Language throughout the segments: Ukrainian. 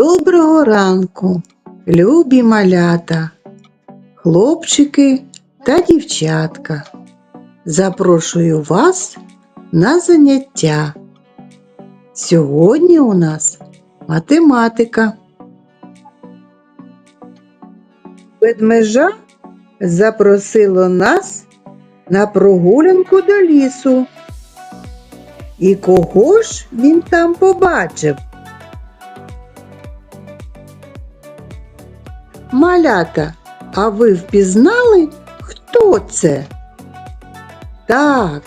Доброго ранку, любі малята, хлопчики та дівчатка. Запрошую вас на заняття. Сьогодні у нас математика. Ведмежа запросило нас на прогулянку до лісу. І кого ж він там побачив? Малята, а ви впізнали, хто це? Так,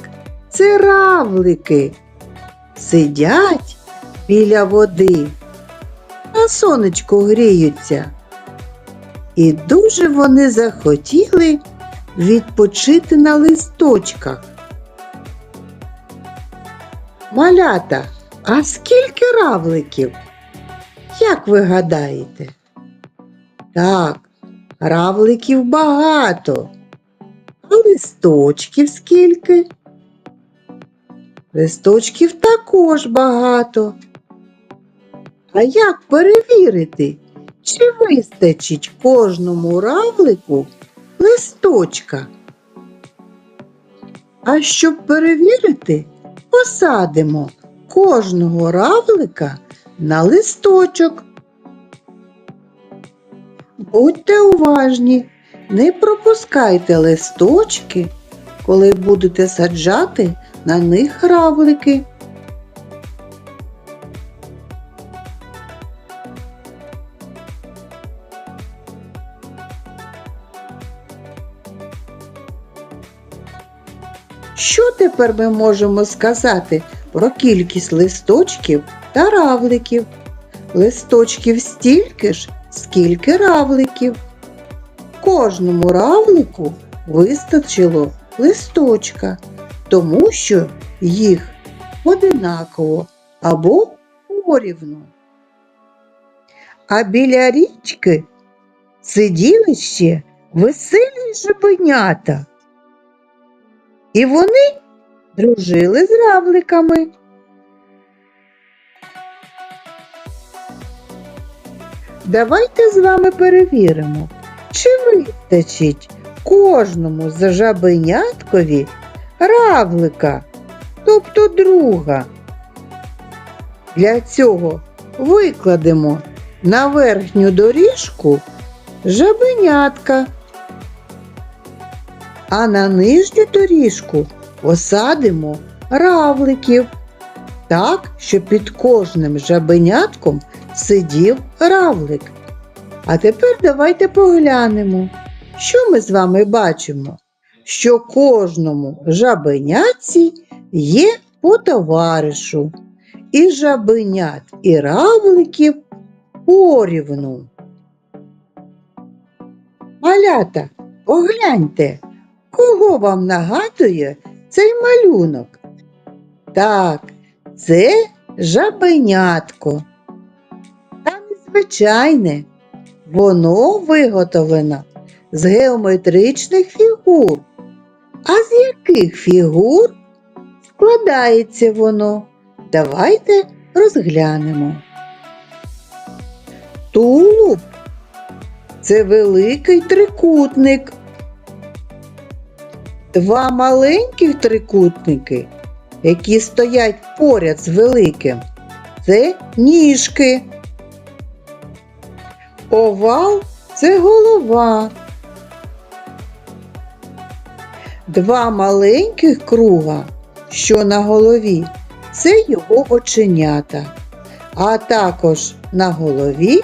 це равлики. Сидять біля води, на сонечку гріються. І дуже вони захотіли відпочити на листочках. Малята, а скільки равликів? Як ви гадаєте? Так, равликів багато. А листочків скільки? Листочків також багато. А як перевірити, чи вистачить кожному равлику листочка? А щоб перевірити, посадимо кожного равлика на листочок. Будьте уважні, не пропускайте листочки, коли будете саджати на них равлики. Що тепер ми можемо сказати про кількість листочків та равликів? Листочків стільки ж, скільки равликів. Кожному равлику вистачило листочка, тому що їх одинаково або порівну. А біля річки сиділи ще веселі жабенята. І вони дружили з равликами. Давайте з вами перевіримо, чи вистачить кожному з жабеняткові равлика, тобто друга. Для цього викладемо на верхню доріжку жабенятка, а на нижню доріжку посадимо равликів так, щоб під кожним жабенятком сидів равлик. А тепер давайте поглянемо, що ми з вами бачимо, що кожному жабенятці є по товаришу, і жабенят, і равликів порівну. Малята, погляньте, кого вам нагадує цей малюнок? Так, це жабенятко. Та незвичайне, воно виготовлено з геометричних фігур. А з яких фігур складається воно? Давайте розглянемо. Тулуб це великий трикутник. Два маленьких трикутники, які стоять поряд з великим, це ніжки. Овал це голова. Два маленьких круга, що на голові, це його оченята. А також на голові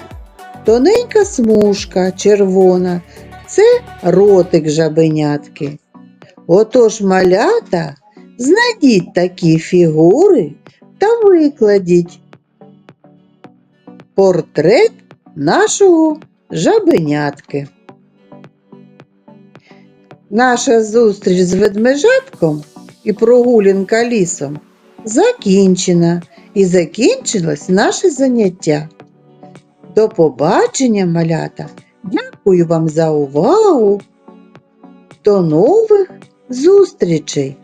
тоненька смужка червона це ротик жабенятки. Отож, малята, знайдіть такі фігури та викладіть портрет нашого жабенятки. Наша зустріч з ведмежатком і прогулянка лісом закінчена і закінчилось наше заняття. До побачення, малята! Дякую вам за увагу! До нових зустрічей!